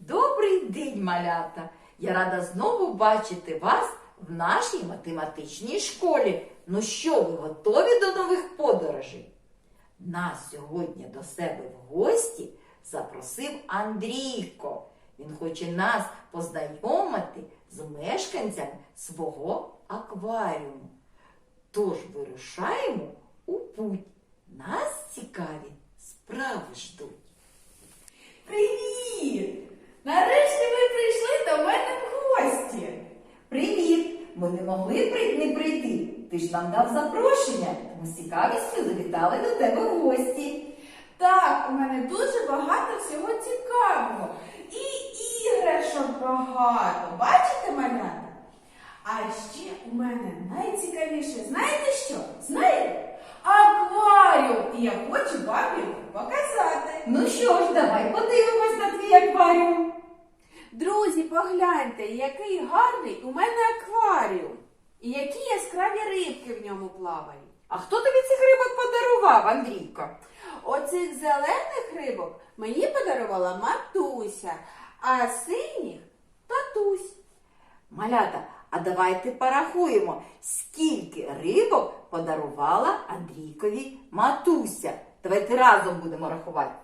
Добрий день, малята! Я рада знову бачити вас в нашій математичній школі. Ну що, ви готові до нових подорожей? Нас сьогодні до себе в гості запросив Андрійко. Він хоче нас познайомити з мешканцями свого акваріуму. Тож вирушаємо у путь. Нас цікаві справи ждуть. Привіт! Нарешті ви прийшли до мене в гості. Привіт! Ми не могли не прийти. Ти ж нам дав запрошення. Ми з цікавістю завітали до тебе в гості. Так, у мене дуже багато всього цікавого. І іграшок багато. Бачите, малята? А ще у мене найцікавіше, знаєте що? Знаєте? Акваріум! І я хочу вам його показати. Ну що ж, давай подивимось на твій акваріум. Друзі, погляньте, який гарний у мене акваріум. І які яскраві рибки в ньому плавають. А хто тобі цих рибок подарував, Андрійко? Оцих зелених рибок мені подарувала матуся, а синіх татусь. Малята, а давайте порахуємо, скільки рибок подарувала Андрійкові матуся. Давайте разом будемо рахувати.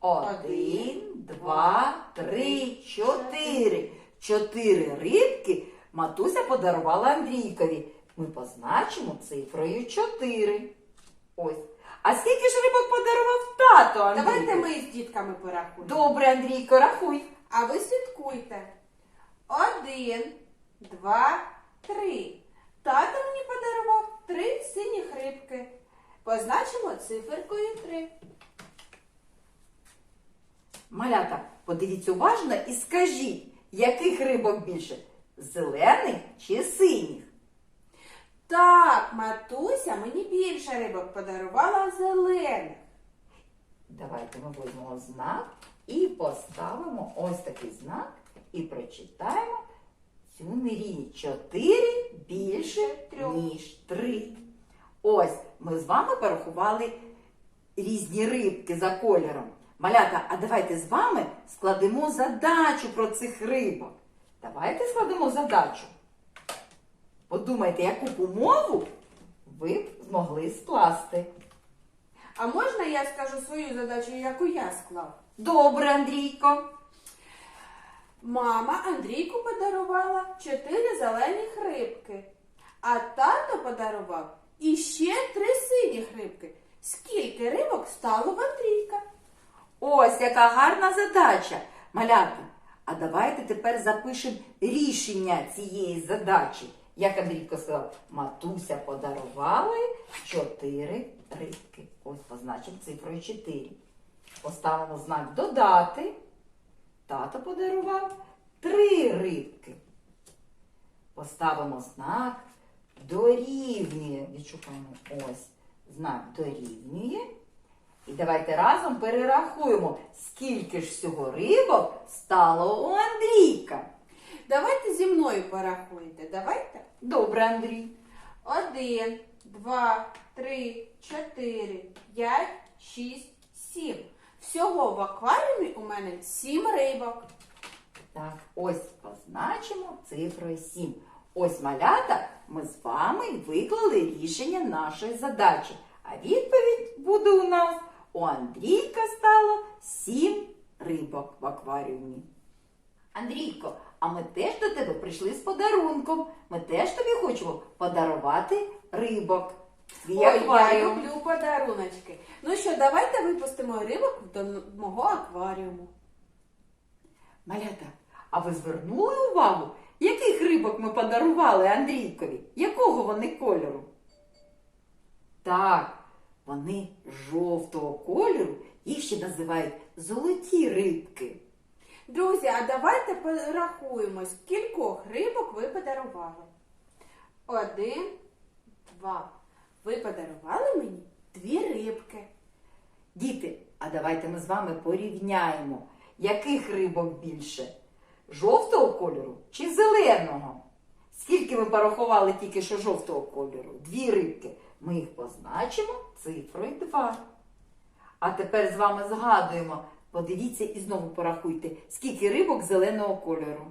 Один, два, три, чотири. Чотири рибки матуся подарувала Андрійкові. Ми позначимо цифрою чотири. Ось. А скільки ж рибок подарував тато Андрійкові? Давайте ми з дітками порахуємо. Добре, Андрійко, рахуй. А ви слідкуйте. Один, два, три. Тато три синіх рибки. Позначимо циферкою три. Малята, подивіться уважно і скажіть, яких рибок більше? Зелених чи синіх? Так, матуся мені більше рибок подарувала зелених. Давайте ми візьмемо знак і поставимо ось такий знак і прочитаємо цю нерівність. Чотири більше, Трьох. ніж три. Ось ми з вами порахували різні рибки за кольором. Малята, а давайте з вами складемо задачу про цих рибок. Давайте складемо задачу. Подумайте, яку умову ви б змогли скласти. А можна я скажу свою задачу, яку я склав? Добре, Андрійко. Мама Андрійку подарувала чотири зелених рибки, а тато подарував іще три синіх рибки. Скільки рибок стало в Андрійка? Ось яка гарна задача. Малята, а давайте тепер запишемо рішення цієї задачі. Як Андрійко сказав, матуся подарувала чотири рибки. Ось позначимо цифрою 4. Поставимо знак додати. Тато подарував три рибки. Поставимо знак дорівнює. Відшукаємо ось знак дорівнює. І давайте разом перерахуємо, скільки ж всього рибок стало у Андрійка. Давайте зі мною порахуйте. Давайте. Добре, Андрій. Один, два, три, чотири, п'ять, шість, сім. Всього в акваріумі у мене сім рибок. Так, ось позначимо цифрою 7. Ось малята, ми з вами виклали рішення нашої задачі. А відповідь буде у нас у Андрійка стало 7 рибок в акваріумі. Андрійко, а ми теж до тебе прийшли з подарунком. Ми теж тобі хочемо подарувати рибок. Ой, я акваріум. люблю подаруночки. Ну що, давайте випустимо рибок до мого акваріуму. Малята, а ви звернули увагу, яких рибок ми подарували Андрійкові? Якого вони кольору? Так, вони жовтого кольору, їх ще називають золоті рибки. Друзі, а давайте порахуємо, скількох рибок ви подарували. Один, два. Ви подарували мені дві рибки. Діти, а давайте ми з вами порівняємо, яких рибок більше? Жовтого кольору чи зеленого? Скільки ми порахували тільки що жовтого кольору? Дві рибки. Ми їх позначимо цифрою 2. А тепер з вами згадуємо, Подивіться і знову порахуйте, скільки рибок зеленого кольору.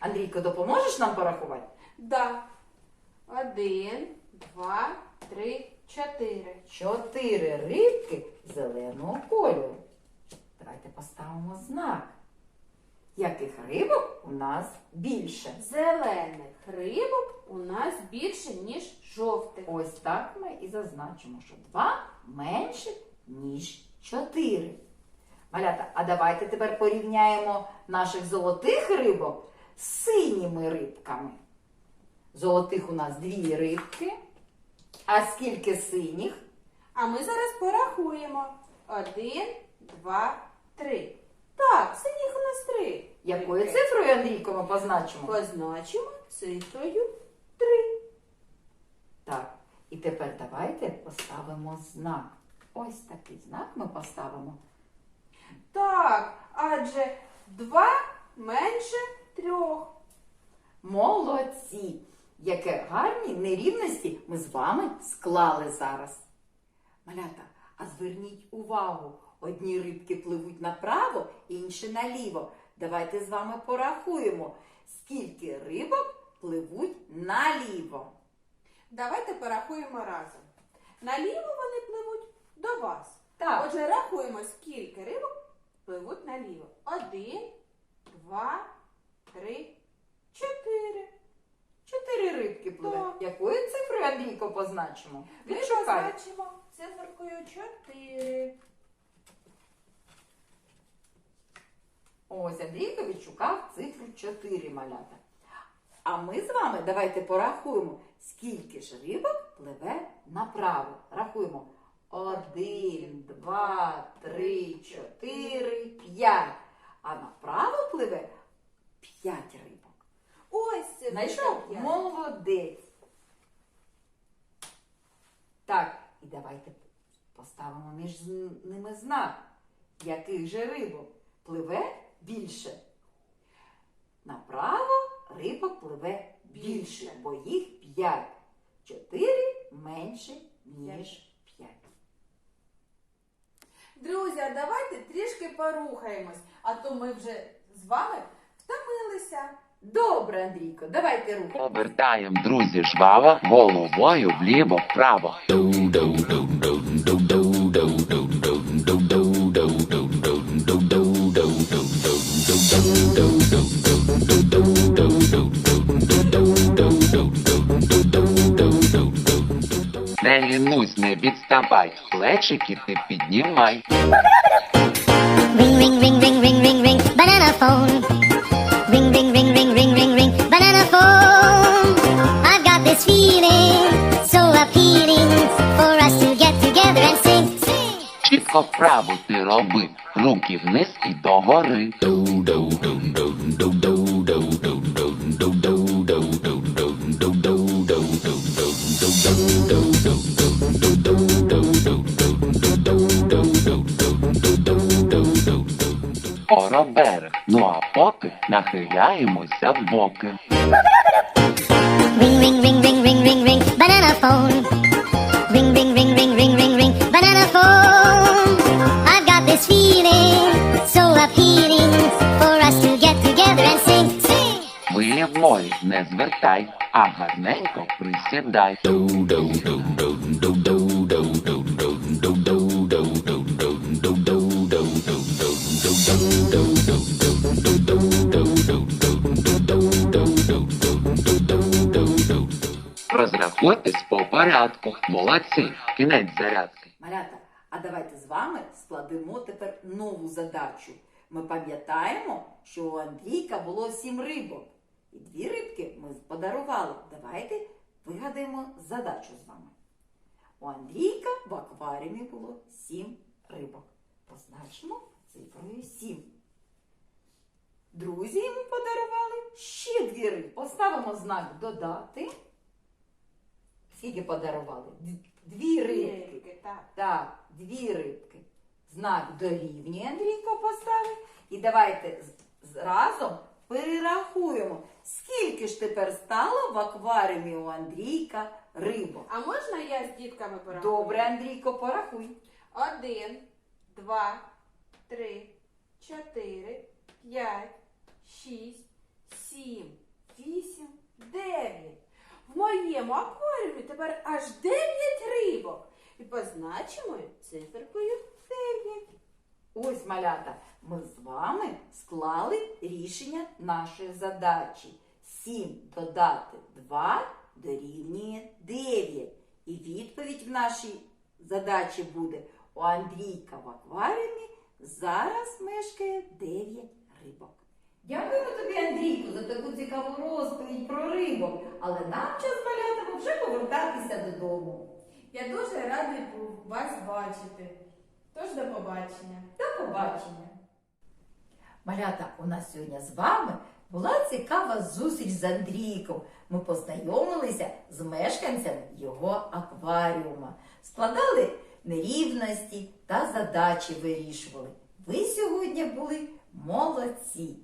Андрійко, допоможеш нам порахувати? Да. Один, два, три, чотири. Чотири рибки зеленого кольору. Давайте поставимо знак. Яких рибок у нас більше? Зелених рибок у нас більше, ніж жовтих. Ось так ми і зазначимо, що два менше, ніж чотири. Малята, а давайте тепер порівняємо наших золотих рибок з синіми рибками. Золотих у нас дві рибки. А скільки синіх? А ми зараз порахуємо. Один, два, три. Так, синіх у нас три. Якою рибки. цифрою, Андрійко, ми позначимо? Позначимо цифрою три. Так, і тепер давайте поставимо знак. Ось такий знак ми поставимо. Так, адже два менше трьох. Молодці! Яке гарні нерівності ми з вами склали зараз. Малята, а зверніть увагу, одні рибки пливуть направо, інші наліво. Давайте з вами порахуємо, скільки рибок пливуть наліво. Давайте порахуємо разом. Наліво вони пливуть до вас. Так, Отже, рахуємо, скільки рибок пливуть наліво. Один, два, три, чотири. Андрійко позначимо? Ми Відшукай. позначимо циферкою 4. Ось Андрійко відшукав цифру 4 малята. А ми з вами давайте порахуємо, скільки ж рибок пливе направо. Рахуємо. Один, два, три, чотири, п'ять. А направо пливе п'ять рибок. Ось це Знайшов? п'ять. Молодець. Так, і давайте поставимо між з- ними знак. Яких же рибок пливе більше? Направо рибок пливе більше, Більше. бо їх п'ять. Чотири менше, ніж п'ять. Друзі, а давайте трішки порухаємось, а то ми вже з вами втомилися. Добре, Андрійко, давайте рухати. Обертаєм, друзі, жваво, головою вліво-вправо. Не лінусь, не відставай, плечики ти піднімай. Ring, ring, ring, ring, ring, ring, ring, banana phone. Ring, ring, ring, ring, ring, ring, ring, banana phone. I've got this feeling so appealing for us to get together and sing. Чітко вправо ти роби, руки вниз і догори. Пора нахиляємося в боки. Ring, ring, ring, ring, ring, ring, ring, banana phone. Ring, ring, ring, ring, ring, ring, ring, banana phone. I've got this feeling so appealing for us to get together and sing, sing. Хвилі в морі не звертай, а гарненько присідай. Розрахуйтесь по порядку. Молодці, кінець зарядки. Малята, а давайте з вами складемо тепер нову задачу. Ми пам'ятаємо, що у Андрійка було сім рибок. І дві рибки ми подарували. Давайте вигадаємо задачу з вами. У Андрійка в акваріумі було сім рибок. Позначимо цифрою сім. Друзі йому подарували ще дві рибки. Поставимо знак додати. Скільки подарували? Дві рибки. Рибки, так. Так, дві рибки. Знак дорівнює Андрійко поставив. І давайте з- з- разом перерахуємо, скільки ж тепер стало в акваріумі у Андрійка рибок. А можна я з дітками порахую? Добре, Андрійко, порахуй. Один, два, три, чотири, п'ять, шість, сім, вісім, дев'ять. В моєму акваріумі тепер аж дев'ять рибок. І позначимо циферкою дев'ять. Ось, малята, ми з вами склали рішення нашої задачі. 7 додати 2 дорівнює 9. І відповідь в нашій задачі буде у Андрійка в акваріумі зараз мешкає 9 рибок. Дякуємо тобі, Андрійку, за таку цікаву розповідь про рибок. Але нам час малятами вже повертатися додому. Я дуже радий був вас бачити. Тож до побачення. До побачення. Малята, у нас сьогодні з вами була цікава зустріч з Андрійком. Ми познайомилися з мешканцями його акваріума, складали нерівності та задачі вирішували. Ви сьогодні були молодці.